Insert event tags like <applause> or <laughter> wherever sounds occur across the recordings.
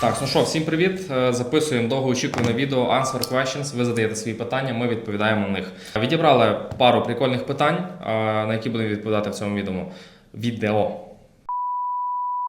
Так, ну що, всім привіт. Е, Записуємо довгоочікуване відео Answer Questions. Ви задаєте свої питання, ми відповідаємо на них. Відібрали пару прикольних питань, е, на які будемо відповідати в цьому відео. Відео.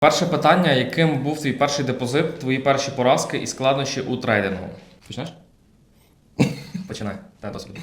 Перше питання: яким був твій перший депозит, твої перші поразки і складнощі у трейдингу? Почнеш? <laughs> Починай, досвід.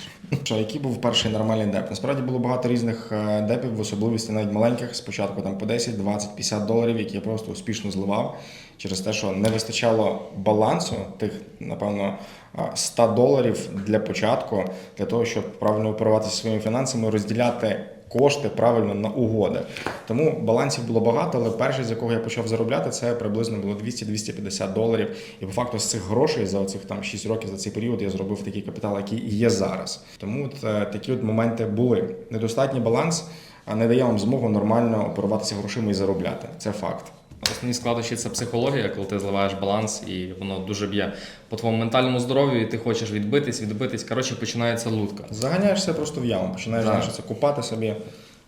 Що, який був перший нормальний деп? Насправді було багато різних е, депів, в особливості навіть маленьких. Спочатку там по 10, 20, 50 доларів, які я просто успішно зливав через те, що не вистачало балансу тих, напевно, е, 100 доларів для початку, для того, щоб правильно оперувати своїми фінансами, розділяти кошти правильно на угоди. Тому балансів було багато, але перший, з якого я почав заробляти, це приблизно було 200-250 доларів. І по факту з цих грошей за цих там 6 років за цей період я зробив такий капітал, який є зараз. Тому от, е, такі от моменти були. Недостатній баланс а не дає вам змогу нормально оперуватися грошима і заробляти. Це факт. Основні складнощі це психологія, коли ти зливаєш баланс і воно дуже б'є по твоєму ментальному здоров'ю, і ти хочеш відбитись, відбитись. Коротше, починається лутка. Заганяєшся просто в яму, починаєш Так. знаєш, це купати собі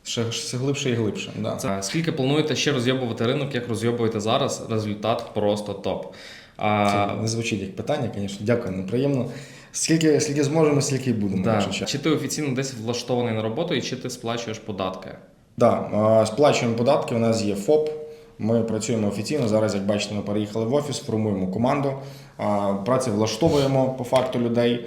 ще, все глибше і глибше. Да. Це скільки плануєте ще розйобувати ринок, як розйобуєте зараз? Результат просто топ. А, Це не звучить як питання, звісно. Дякую, нам приємно. Скільки, скільки зможемо, стільки й будемо. да. Чи ти офіційно десь влаштований на роботу, і чи ти сплачуєш податки? Да, е, сплачуємо податки. У нас є ФОП. Ми працюємо офіційно. Зараз, як бачите, ми переїхали в офіс, формуємо команду, е, працевлаштовуємо по факту людей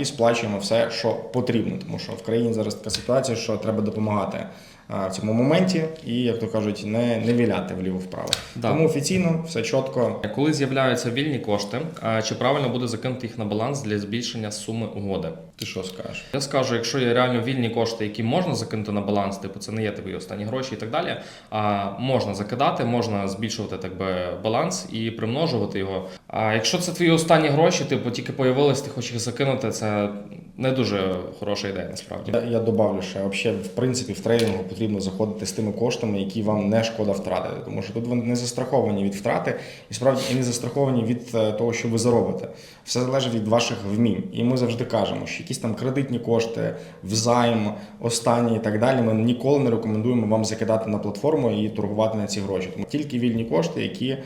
і сплачуємо все, що потрібно. Тому що в країні зараз така ситуація, що треба допомагати в цьому моменті і, як то кажуть, не, не віляти вліво-вправо. Да. Тому офіційно все чітко. Коли з'являються вільні кошти, а, чи правильно буде закинути їх на баланс для збільшення суми угоди? Ти що скажеш? Я скажу, якщо є реально вільні кошти, які можна закинути на баланс, типу це не є твої останні гроші і так далі. А можна закидати, можна збільшувати так би баланс і примножувати його. А якщо це твої останні гроші, типу тільки появились, ти хочеш їх закинути, це не дуже хороша ідея насправді. Я, я добавлю ще, взагалі, в принципі, в трейдингу потрібно заходити з тими коштами, які вам не шкода втратити. Тому що тут ви не застраховані від втрати, і справді і не застраховані від е, того, що ви заробите. Все залежить від ваших вмінь. І ми завжди кажемо, що якісь там кредитні кошти, взайм, останні і так далі. Ми ніколи не рекомендуємо вам закидати на платформу і торгувати на ці гроші. Тому тільки вільні кошти, які е,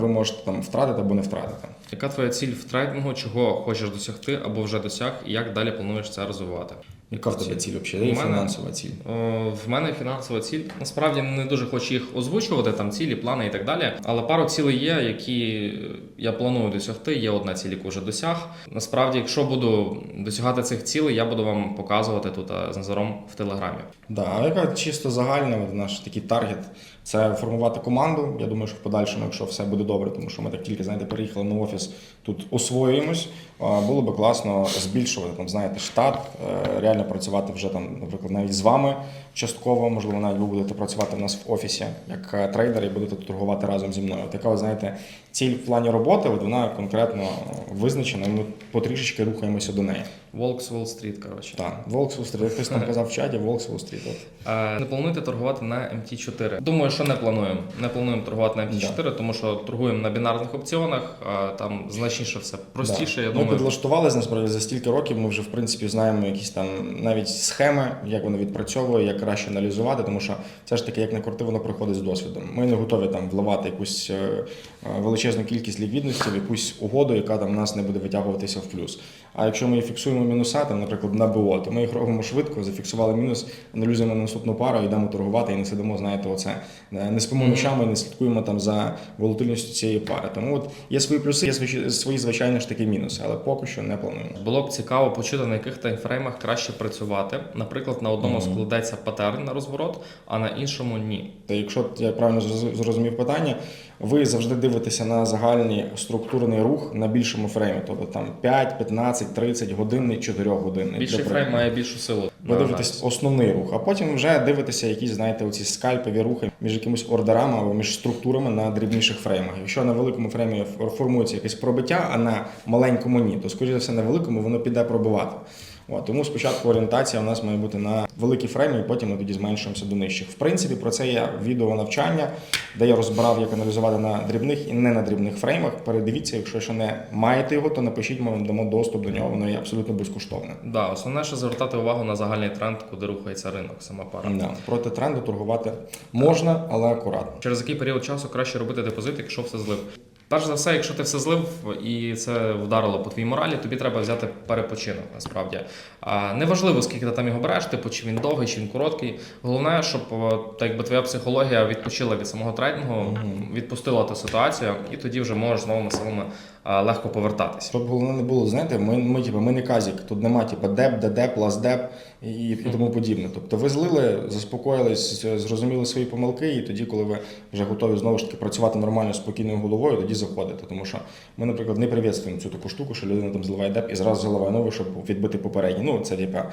ви можете там втратити або не втратити. Яка твоя ціль в трейдингу, чого хочеш досягти або вже досяг, і як далі плануєш це розвивати? Яка в тебе ціль взагалі? Мене- Фінансова ціль. Е, В мене фінансова ціль. Насправді не дуже хочу їх озвучувати, там цілі, плани і так далі. Але пару цілей є, які я планую досягти. Є одна ціль, яку вже досяг. Насправді, якщо буду досягати цих цілей, я буду вам показувати тут е, з Назаром в телеграмі. Да, а яка чисто загальна наш такий таргет це формувати команду. Я думаю, що в подальшому, якщо все буде добре, тому що ми так тільки знаєте, переїхали на офіс, тут освоюємось. Було би класно збільшувати там, знаєте, штат, е, реально працювати вже там, наприклад, навіть з вами частково. Можливо, навіть ви будете працювати в нас в офісі як е, трейдер і будете торгувати разом зі мною. Така, знаєте, ціль в плані роботи, от вона конкретно визначена, і ми потрішечки рухаємося до неї. Волкс Street, коротше. Так, Волкс Стріт, як хтось там казав в чаті, Волкс Стріт. От. Е, Не плануєте торгувати на MT4? Думаю, що не плануємо. Не плануємо торгувати на MT4, тому що торгуємо на бінарних опціонах. а Там значніше все простіше. Я Ми думаю, підлаштувалися насправді за стільки років. Ми вже в принципі знаємо якісь там навіть схеми, як воно відпрацьовує, як краще аналізувати, тому що це ж таки, як не крути, воно приходить з досвідом. Ми не готові там вливати якусь е, е, величезну кількість ліквідності в якусь угоду, яка там нас не буде витягуватися в плюс. А якщо ми фіксуємо мінуса, там, наприклад, на БО, то ми їх робимо швидко, зафіксували мінус, аналізуємо на наступну пару, йдемо торгувати і не сидимо, знаєте, оце е, не спимо ночами, не слідкуємо там за волатильністю цієї пари. Тому от є свої плюси, є свої, свої звичайно ж таки мінуси, але поки що не плануємо. Було б цікаво почути, на яких таймфреймах краще працювати. Наприклад, на одному складеться патерн на розворот, а на іншому ні. Та якщо я правильно зрозумів питання, ви завжди дивитеся на загальний структурний рух на більшому фреймі, тобто там 5, 15, 30 годинний, 4 годинний. Більший фрейм має більшу силу. Ви дивитесь основний рух, а потім вже дивитеся якісь, знаєте, оці скальпові рухи між якимись ордерами або між структурами на дрібніших фреймах. Якщо на великому фреймі фор- формується якесь пробиття, а на маленькому ні, то скоріше за все на великому воно піде пробивати. От, тому спочатку орієнтація у нас має бути на великі фрейми, і потім ми тоді зменшуємося до нижчих. В принципі, про це є відео навчання, де я розбирав, як аналізувати на дрібних і не на дрібних фреймах. Передивіться, якщо ще не маєте його, то напишіть, ми вам дамо доступ до нього. Воно є абсолютно безкоштовне. Да, основне, що звертати увагу на загальний тренд, куди рухається ринок, сама пара. Да. Проти тренду торгувати можна, але акуратно. Через який період часу краще робити депозит, якщо все злив? Перш за все, якщо ти все злив і це вдарило по твоїй моралі, тобі треба взяти перепочинок. Насправді неважливо, скільки ти там його береш, типу чи він довгий, чи він короткий. Головне, щоб так якби твоя психологія відпочила від самого трейдингу, відпустила ту ситуацію, і тоді вже можеш знову на а, легко повертатися. Щоб головне не було, знаєте, ми, ми, типу, ми не казік, тут нема типу, деп, дедеп, лаздеп і, і тому подібне. Тобто ви злили, заспокоїлись, зрозуміли свої помилки, і тоді, коли ви вже готові знову ж таки працювати нормально спокійною головою, тоді заходите. Тому що ми, наприклад, не привітствуємо цю таку штуку, що людина там зливає деп і зразу заливає новий, щоб відбити попередній. Ну, це типа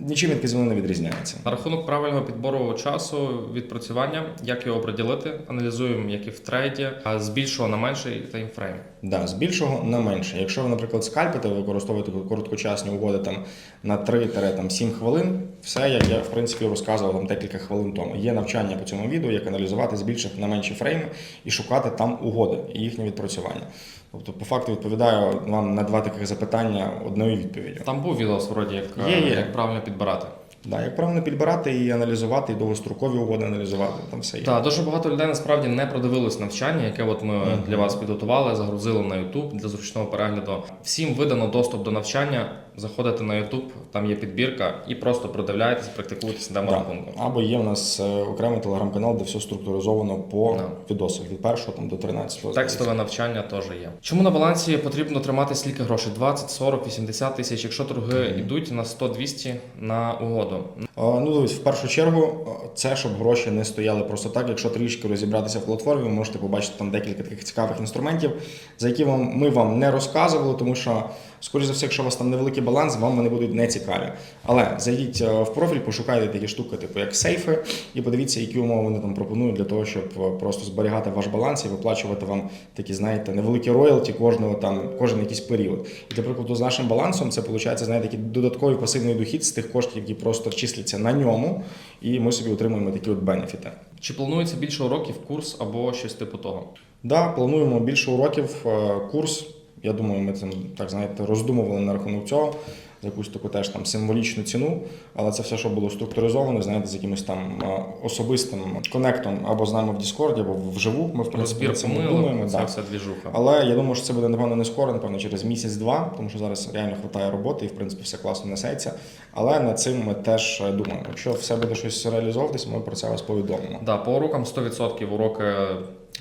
нічим від казино не відрізняється. На рахунок правильного підбору часу відпрацювання, як його приділити, аналізуємо, як і в трейді, а з більшого на менший таймфрейм. Да, з більшого на менше. Якщо ви, наприклад, скальпите, ви використовуєте короткочасні угоди там на 3-7 хвилин, все як я в принципі розказував там декілька хвилин тому. Є навчання по цьому відео, як аналізувати з більших на менші фрейми і шукати там угоди і їхнє відпрацювання. Тобто, по факту відповідаю вам на два таких запитання одною відповіддю. Там був відос, вроді, як, Є, є. як правильно підбирати. Да, як правильно підбирати і аналізувати, і довгострокові угоди аналізувати, там все є. Так, дуже багато людей насправді не продивилось навчання, яке от ми для вас підготували, загрузили на YouTube для зручного перегляду. Всім видано доступ до навчання. Заходите на YouTube, там є підбірка, і просто продивляєтесь, практикуєтесь на Да. рахунку. Або є в нас е, окремий телеграм-канал, де все структуризовано по Да. відосах від першого там, до 13 Текстове навчання теж є. Чому на балансі потрібно тримати стільки грошей? 20, 40, 80 тисяч, якщо торги йдуть на 100-200 на угоду. Ну, дивись, в першу чергу, це щоб гроші не стояли просто так. Якщо трішки розібратися в платформі, ви можете побачити там декілька таких цікавих інструментів, за які вам ми вам не розказували, тому що, скоріш за все, якщо у вас там невеликий баланс, вам вони будуть не цікаві. Але зайдіть е, в профіль, пошукайте такі штуки, типу як сейфи, і подивіться, які умови вони там пропонують для того, щоб е, просто зберігати ваш баланс і виплачувати вам такі, знаєте, невеликі роялті кожного там кожен якийсь період. І для прикладу, з нашим балансом це виходить, знаєте, такий додатковий пасивний дохід з тих коштів, які просто числяться на ньому, і ми собі отримуємо такі от бенефіти. Чи планується більше уроків, курс або щось типу того? Да, плануємо більше уроків, е, курс. Я думаю, ми цим так знаєте роздумували на рахунок цього за якусь таку теж там символічну ціну, але це все, що було структуризовано, знаєте, з якимось там е, особистим конектом або з нами в Діскорді, або вживу. Ми в принципі Розбір цим помилок, думаємо. це да. все двіжуха. Але я думаю, що це буде напевно не скоро, напевно, через місяць-два, тому що зараз реально вистачає роботи і в принципі все класно несеться. Але над цим ми теж е, думаємо. Якщо все буде щось реалізовуватись, ми про це вас повідомимо. Да, по урокам 100% уроки,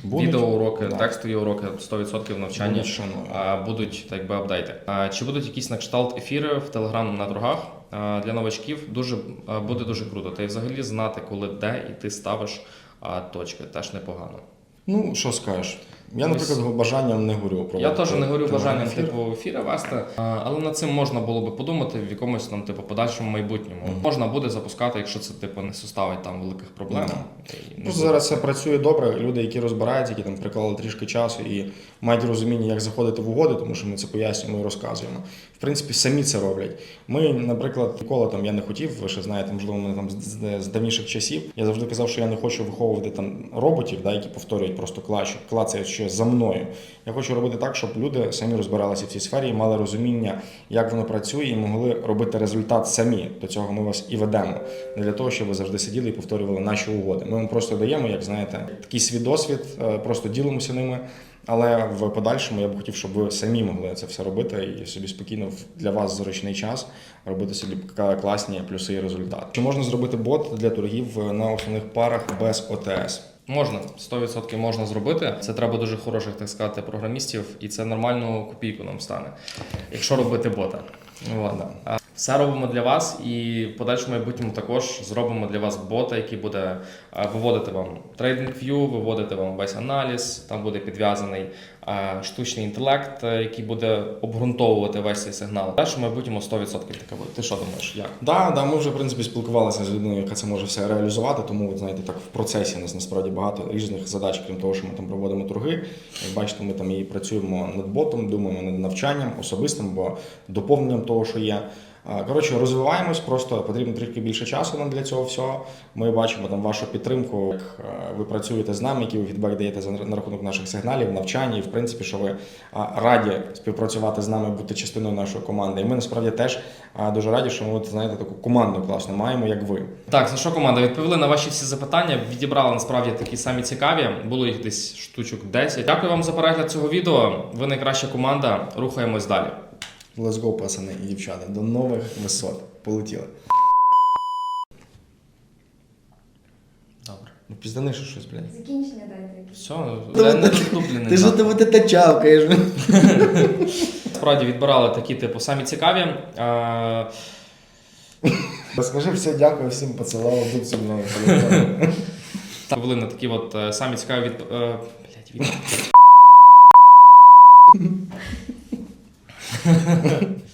Будуть. відеоуроки, Да. текстові уроки, 100% навчання. Будуть будуть так би апдейти. Чи будуть якісь на кшталт ефіри в Телеграм на другах для новачків? Дуже буде дуже круто. Та й взагалі знати, коли де і ти ставиш точки, теж непогано. Ну, що скажеш? Я, наприклад, бажанням не горю. Я теж не проводити бажанням ефір. типу ефіри вести, але над цим можна було би подумати в якомусь там типу подальшому майбутньому. Можна буде запускати, якщо це типу не составить там великих проблем. І не Просто зараз це працює добре. Люди, які розбираються, які там приклали трішки часу і мають розуміння, як заходити в угоди, тому що ми це пояснюємо і розказуємо. В принципі, самі це роблять. Ми, наприклад, ніколи там я не хотів, ви ще знаєте, можливо, мене там з давніших часів. Я завжди казав, що я не хочу виховувати там роботів, да, які повторюють просто клач, клацають ще за мною. Я хочу робити так, щоб люди самі розбиралися в цій сфері, і мали розуміння, як воно працює, і могли робити результат самі. До цього ми вас і ведемо. Не для того, щоб ви завжди сиділи і повторювали наші угоди. Ми вам просто даємо, як знаєте, такий свій досвід, е, просто ділимося ними. Але в подальшому я б хотів, щоб ви самі могли це все робити і собі спокійно для вас зручний час робити собі класні плюси і результати. Чи можна зробити бот для торгів на основних парах без ОТС? Можна 100% можна зробити. Це треба дуже хороших, так сказати, програмістів, і це нормальну копійку нам стане, якщо робити бота. Ладно. Все робимо для вас, і в подальшому майбутньому також зробимо для вас бота, який буде виводити вам TradingView, виводити вам весь аналіз. Там буде підв'язаний штучний інтелект, е, який буде обґрунтовувати весь цей сигнал. Далі в майбутньому 100% таке буде. Ти що думаєш? Як? Да, да, ми вже в принципі спілкувалися з людиною, яка це може все реалізувати. Тому, знаєте, так в процесі у нас насправді багато різних задач, крім того, що ми там проводимо торги. Як бачите, ми там і працюємо над ботом, думаємо над навчанням особистим, бо доповненням того, що є. Коротше, розвиваємось, просто потрібно трішки більше часу нам для цього всього. Ми бачимо там вашу підтримку, як е, ви працюєте з нами, який ви фідбек даєте за на рахунок наших сигналів, навчання, і в принципі, що ви раді співпрацювати з нами, бути частиною нашої команди. І ми насправді теж дуже раді, що ми от, знаєте таку команду класну маємо, як ви. Так, ну що команда, відповіли на ваші всі запитання. Відібрали насправді такі самі цікаві. Було їх десь штучок 10. Дякую вам за перегляд цього відео. Ви найкраща команда. Рухаємось далі. Let's go, пацани і дівчата, до нових висот. Полетіли. Ну, піздани ще щось, блядь. Закінчення дайте якесь. Все, я не. Ти ж ти вот это чавкаєш. Справді відбирали такі, типу, самі цікаві. Е, Скажи все, дякую всім поцілував, тут зі мною полетіли. Відповіли на такі от е, самі цікаві від... е, блядь, від... <laughs>